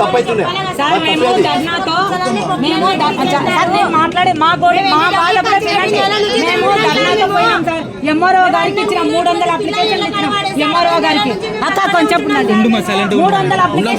తప్పైతున్నాయి sir మేము ధర్నాతో మేము మాట్లాడే మా గోడి మా వాళ్ళ. మేము ధర్నాతో పోయినాం సార్. ఎంఆర్ఓ గారికి ఇచ్చిన మూడు వందల అప్లికేషన్ ఇచ్చినాం ఎంఆర్ఓ గారికి. అక్క కొంచెం మూడు వందల మూడు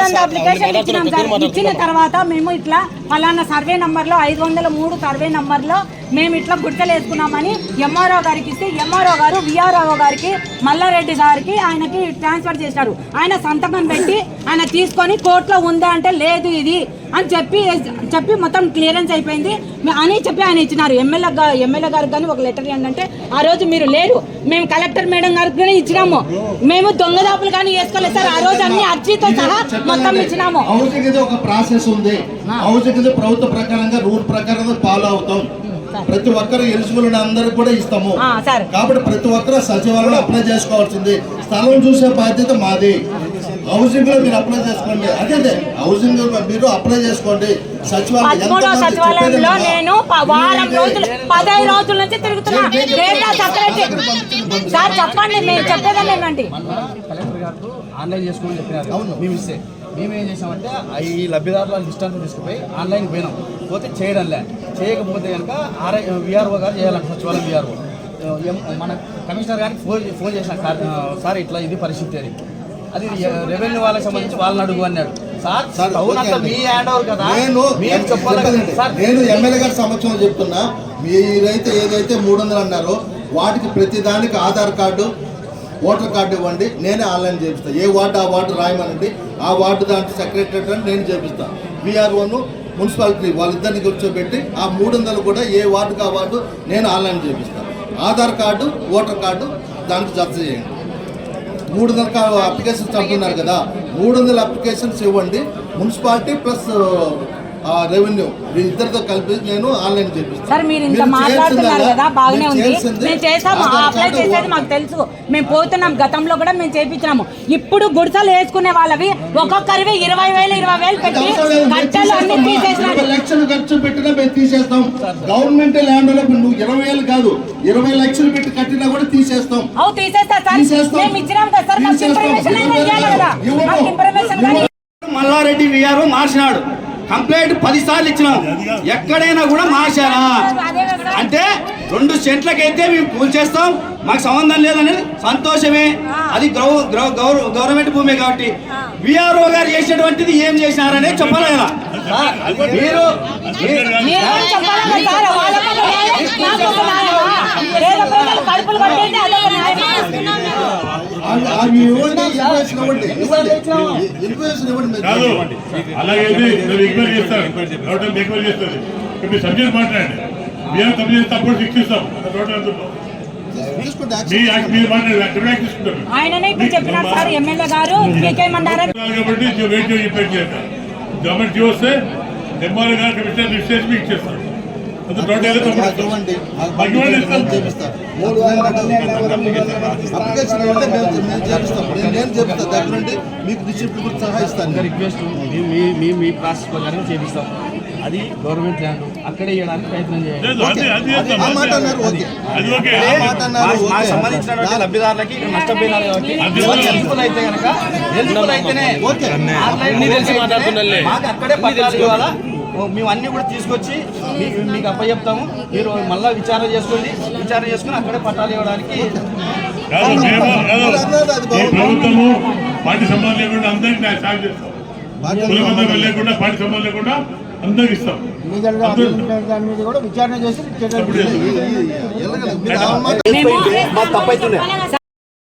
వందల అప్లికేషన్ ఇచ్చినాం సార్. ఇచ్చిన తర్వాత మేము ఇట్లా ఫలానా సర్వే నంబర్లో ఐదు వందల మూడు సర్వే నంబర్లో మేము ఇట్లా గుర్తలు వేసుకున్నామని ఎంఆర్ఓ గారికి ఇస్తే ఎంఆర్ఓ గారు విఆర్ఓ గారికి మల్లారెడ్డి గారికి ఆయనకి ట్రాన్స్ఫర్ చేశారు. ఆయన సంతకం పెట్టి ఆయన తీసుకొని కోర్టులో ఉందా అంటే లేదు ఇది. అని చెప్పి చెప్పి మొత్తం క్లియరెన్స్ అయిపోయింది. అని చెప్పి ఆయన ఇచ్చినారు. ఎమ్మెల్యే గా- ఎమ్మెల్యే గారికి కానీ ఒక లెటర్ ఏంటంటే ఆ రోజు మీరు లేరు. మేము కలెక్టర్ మేడం గారికి కానీ ఇచ్చినాము. మేము దొంగదాపులు కానీ వేసుకోలేదు సార్. ఆ రోజు అన్ని అర్జీతో సహా మొత్తం ఇచ్చినాము. ఒక ప్రాసెస్ ఉంది. ప్రభుత్వ ప్రకారంగా రూల్ ప్రకారంగా ఫాలో అవుతాం. ప్రతి ఒక్కరు ఎలిజిబుల్ అందరికి కూడా ఇస్తాము. కాబట్టి ప్రతి ఒక్కరు సచివాలయంలో అప్లై చేసుకోవాల్సింది. స్థలం చూసే బాధ్యత మాది. హౌసింగ్లో మీరు అప్లై చేసుకోండి. అదే హౌసింగ్ మీరు అప్లై చేసుకోండి. పదమూడో సచివాలయంలో? నేను ప- వారం రోజులు పదహైదు రోజుల నుంచి తిరుగుతున్నా. డేటా సెపరేట్ సార్ చెప్పండి మేము చెప్పేదాన్ని ఏమండి కలెక్టర్ గారు ఆన్లైన్ చేసుకోమని చెప్పినారు. మేము ఇస్తే. మేము ఏం చేసామంటే ఈ లబ్ధిదారుల లిస్ట్ అంతా తీసుకుపోయి ఆన్లైన్ పోయినాం. పోతే చేయడంలే. చేయకపోతే కనుక ఆర్ఐ విఆర్ఓ గారు చేయాలంట సచివాలయం విఆర్ఓ. మన కమిషనర్ గారికి ఫోన్ ఫోన్ చేసిన సార్ ఇట్లా ఇది పరిస్థితి అని. అది రెవెన్యూ వాళ్ళకి సంబంధించి వాళ్ళని అడుగు అన్నాడు. సార్. మీ హ్యాండ్ ఓవర్ కదా. నేను ఎమ్మెల్యే గారి సమక్షంలో చెప్తున్నా మీరైతే ఏదైతే మూడు వందలు అన్నారో వాటికి ప్రతి దానికి ఆధార్ కార్డు ఓటర్ కార్డు ఇవ్వండి నేనే ఆన్లైన్ చేపిస్తాను ఏ వార్డు ఆ వార్డు రాయమనండి ఆ వార్డు దాంట్లో సెక్రటరీ అని నేను చేపిస్తాను విఆర్ఓను మున్సిపాలిటీ వాళ్ళిద్దరిని కూర్చోబెట్టి ఆ మూడు వందలు కూడా ఏ వార్డుకి ఆ వార్డు నేను ఆన్లైన్ చేపిస్తాను ఆధార్ కార్డు ఓటర్ కార్డు దాంట్లో జత చేయండి. మూడు వందల అప్లికేషన్స్ అంటున్నారు కదా. మూడు వందల అప్లికేషన్స్ ఇవ్వండి. మున్సిపాలిటీ ప్లస్ రెవెన్యూ ఇద్దరితో కలిపి నేను ఆన్లైన్ చేపిస్తాను. సార్ మీరు ఇంత మాట్లాడుతున్నారు కదా బాగానే ఉంది. మేము చేసాము అప్లై చేసేది మాకు తెలుసు. మేము పోతున్నాం గతంలో కూడా మేము చేపించినాము. ఇప్పుడు గుడిసెలు వేసుకునే వాళ్ళవి ఒక్కొక్కరివి ఇరవై వేలు ఇరవై వేలు పెట్టి కట్టెలు అన్ని. తీసేసినారు. లక్షలు ఖర్చు పెట్టినా మేము తీసేస్తాం. గవర్నమెంట్ ల్యాండ్లో నువ్వు ఇరవై వేలు కాదు ఇరవై లక్షలు పెట్టి కట్టినా కూడా తీసేస్తాం. అవు తీసేస్తా సార్. మేము ఇచ్చినాం కదా సార్ మాకు. ఇన్ఫర్మేషన్ మల్లారెడ్డి విఆర్ఓ మార్చినాడు. కంప్లైంట్ పది సార్లు ఇచ్చినాం. ఎక్కడైనా కూడా మార్చారా అంటే రెండు సెంట్లకైతే మేము పూజ చేస్తాం. మాకు సంబంధం లేదనేది సంతోషమే. అది గౌ గౌ- గవర్నమెంట్ భూమి కాబట్టి. విఆర్ఓ గారు చేసేటువంటిది ఏం చేసినారనే చెప్పాలి కదా. మీరు మీరు- కాదు. అలాగే మీరు చేస్తారు. సబ్జెక్ట్ మాట్లాడండి. చేస్తే అప్పుడు టోటల్. తీసుకుంటే మీ ఆయననే ఇప్పుడు చెప్పినారు సార్ ఎమ్మెల్యే గారు పీకేయమన్నారని కాబట్టి వెయిట్ చేసి చెప్పేది చేస్తారు గవర్నమెంట్ జీవో వస్తే ఎంఆర్ఓ గారు కమిషనర్ లిస్ట్ చేసి మీకు ఇచ్చేస్తారు. మేము చేపిస్తాం అప్లికేషన్ ఇవ్వండి. మేము మేము చేపిస్తాం. నేను నేను చేపిస్తాను దగ్గర నుండి మీకు రిసిప్ట్ కూడా సహా ఇస్తాను. రిక్వెస్ట్ మీ మీ- మీ మీ ప్రాసెస్ ప్రకారం చేపిస్తాం. అది గవర్నమెంట్ ల్యాండ్. అక్కడే ఇవ్వడానికి ప్రయత్నం లబ్ధిదారులకి నష్టపోయినారు కాబట్టి ఎలిజిబుల్ అయితే కనుక అయితేనే అక్కడే పట్టాలు. ఇవ్వాలా మేము అన్ని కూడా తీసుకొచ్చి మీకు మీకు అప్పచెప్తాము. మీరు మళ్ళీ విచారణ చేసుకోండి. విచారణ చేసుకుని అక్కడే పట్టాలు ఇవ్వడానికి. ప్రభుత్వము పార్టీ సంబంధం లేకుండా అందరికి న్యాయం సాగు చేస్తాం. బాధ్యత కుల మతం లేకుండా పార్టీ సంబంధం లేకుండా అందరికి ఇస్తాం. అందరూ దాని మీద కూడా విచారణ చేసి తప్పైతున్నాయి